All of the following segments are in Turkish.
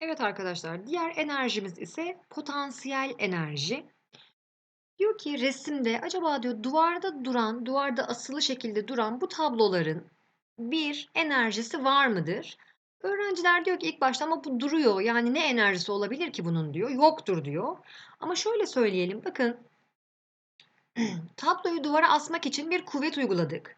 Evet arkadaşlar, diğer enerjimiz ise potansiyel enerji. Diyor ki resimde acaba diyor duvarda duran, duvarda asılı şekilde duran bu tabloların bir enerjisi var mıdır? Öğrenciler diyor ki ilk başta ama bu duruyor. Yani ne enerjisi olabilir ki bunun diyor. Yoktur diyor. Ama şöyle söyleyelim. Bakın tabloyu duvara asmak için bir kuvvet uyguladık.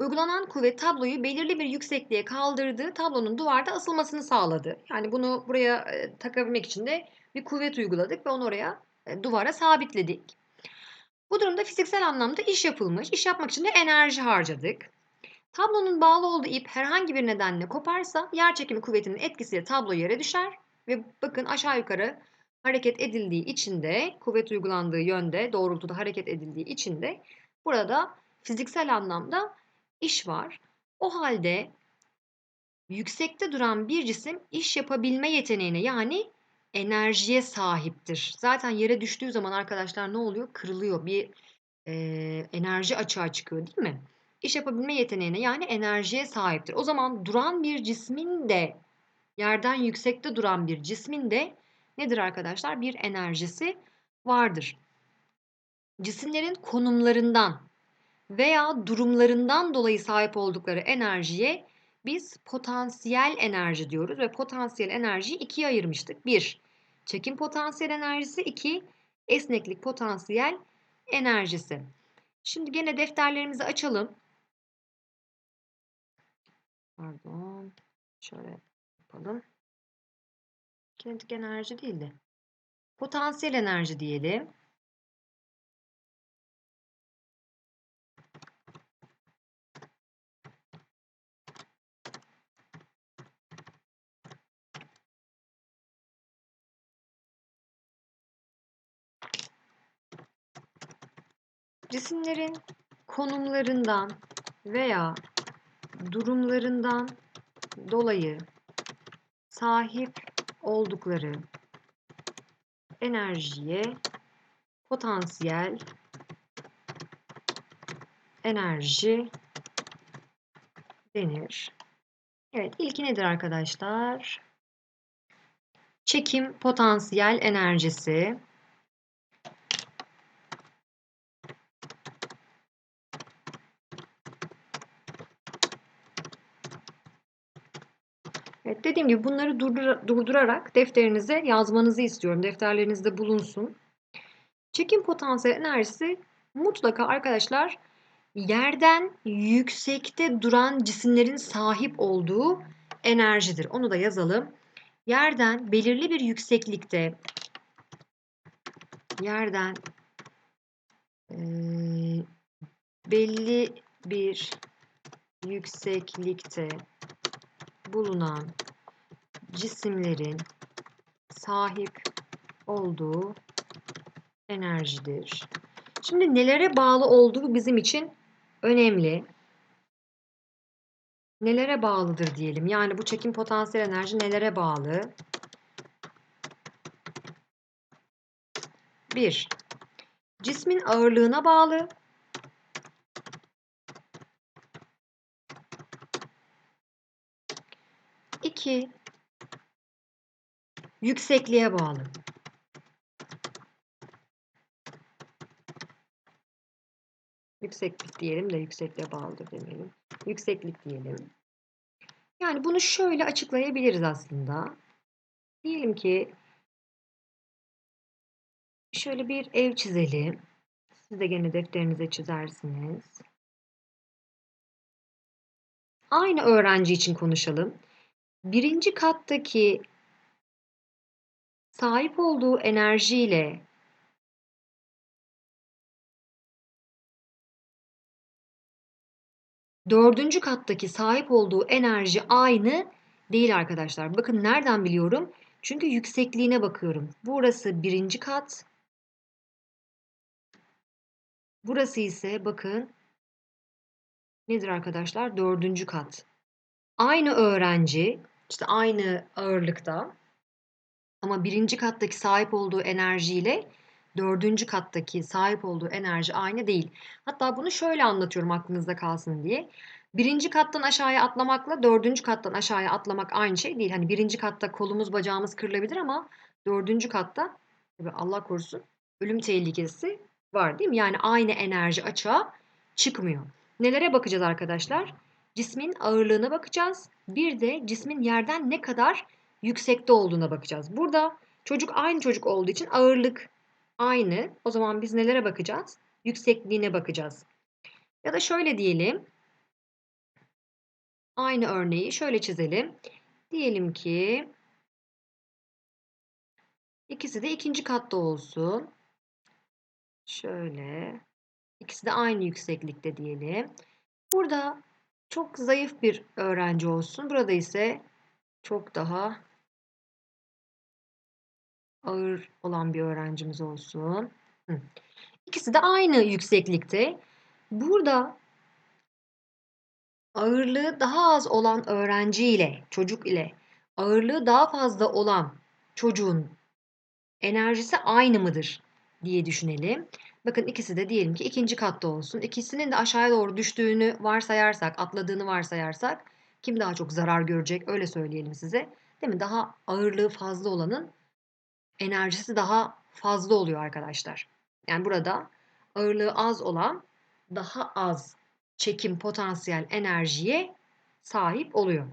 Uygulanan kuvvet tabloyu belirli bir yüksekliğe kaldırdı. Tablonun duvarda asılmasını sağladı. Yani bunu buraya e, takabilmek için de bir kuvvet uyguladık ve onu oraya e, duvara sabitledik. Bu durumda fiziksel anlamda iş yapılmış. İş yapmak için de enerji harcadık. Tablonun bağlı olduğu ip herhangi bir nedenle koparsa yer çekimi kuvvetinin etkisiyle tablo yere düşer ve bakın aşağı yukarı hareket edildiği için de kuvvet uygulandığı yönde doğrultuda hareket edildiği için de burada fiziksel anlamda iş var. O halde yüksekte duran bir cisim iş yapabilme yeteneğine yani enerjiye sahiptir. Zaten yere düştüğü zaman arkadaşlar ne oluyor? Kırılıyor. Bir e, enerji açığa çıkıyor değil mi? İş yapabilme yeteneğine yani enerjiye sahiptir. O zaman duran bir cismin de yerden yüksekte duran bir cismin de nedir arkadaşlar? Bir enerjisi vardır. Cisimlerin konumlarından veya durumlarından dolayı sahip oldukları enerjiye biz potansiyel enerji diyoruz ve potansiyel enerjiyi ikiye ayırmıştık. Bir, çekim potansiyel enerjisi. iki esneklik potansiyel enerjisi. Şimdi gene defterlerimizi açalım. Pardon. Şöyle yapalım. Kinetik enerji değil de potansiyel enerji diyelim. Cisimlerin konumlarından veya durumlarından dolayı sahip oldukları enerjiye potansiyel enerji denir. Evet, ilki nedir arkadaşlar? Çekim potansiyel enerjisi. Evet, dediğim gibi bunları durdur durdurarak defterinize yazmanızı istiyorum. Defterlerinizde bulunsun. Çekim potansiyel enerjisi mutlaka arkadaşlar yerden yüksekte duran cisimlerin sahip olduğu enerjidir. Onu da yazalım. Yerden belirli bir yükseklikte yerden e, belli bir yükseklikte bulunan cisimlerin sahip olduğu enerjidir. Şimdi nelere bağlı olduğu bizim için önemli. Nelere bağlıdır diyelim. Yani bu çekim potansiyel enerji nelere bağlı? 1. Cismin ağırlığına bağlı. 2. Yüksekliğe bağlı. Yükseklik diyelim de yüksekliğe bağlıdır demeyelim. Yükseklik diyelim. Yani bunu şöyle açıklayabiliriz aslında. Diyelim ki şöyle bir ev çizelim. Siz de gene defterinize çizersiniz. Aynı öğrenci için konuşalım. Birinci kattaki sahip olduğu enerjiyle dördüncü kattaki sahip olduğu enerji aynı değil arkadaşlar. Bakın nereden biliyorum? Çünkü yüksekliğine bakıyorum. Burası birinci kat. Burası ise bakın nedir arkadaşlar? Dördüncü kat. Aynı öğrenci işte aynı ağırlıkta ama birinci kattaki sahip olduğu enerjiyle dördüncü kattaki sahip olduğu enerji aynı değil. Hatta bunu şöyle anlatıyorum aklınızda kalsın diye. Birinci kattan aşağıya atlamakla dördüncü kattan aşağıya atlamak aynı şey değil. Hani birinci katta kolumuz bacağımız kırılabilir ama dördüncü katta Allah korusun ölüm tehlikesi var değil mi? Yani aynı enerji açığa çıkmıyor. Nelere bakacağız arkadaşlar? Cismin ağırlığına bakacağız. Bir de cismin yerden ne kadar yüksekte olduğuna bakacağız. Burada çocuk aynı çocuk olduğu için ağırlık aynı. O zaman biz nelere bakacağız? Yüksekliğine bakacağız. Ya da şöyle diyelim. Aynı örneği şöyle çizelim. Diyelim ki ikisi de ikinci katta olsun. Şöyle. İkisi de aynı yükseklikte diyelim. Burada çok zayıf bir öğrenci olsun. Burada ise çok daha ağır olan bir öğrencimiz olsun. İkisi de aynı yükseklikte. Burada ağırlığı daha az olan öğrenci ile, çocuk ile ağırlığı daha fazla olan çocuğun enerjisi aynı mıdır diye düşünelim. Bakın ikisi de diyelim ki ikinci katta olsun. İkisinin de aşağıya doğru düştüğünü varsayarsak, atladığını varsayarsak kim daha çok zarar görecek öyle söyleyelim size. Değil mi? Daha ağırlığı fazla olanın enerjisi daha fazla oluyor arkadaşlar. Yani burada ağırlığı az olan daha az çekim potansiyel enerjiye sahip oluyor.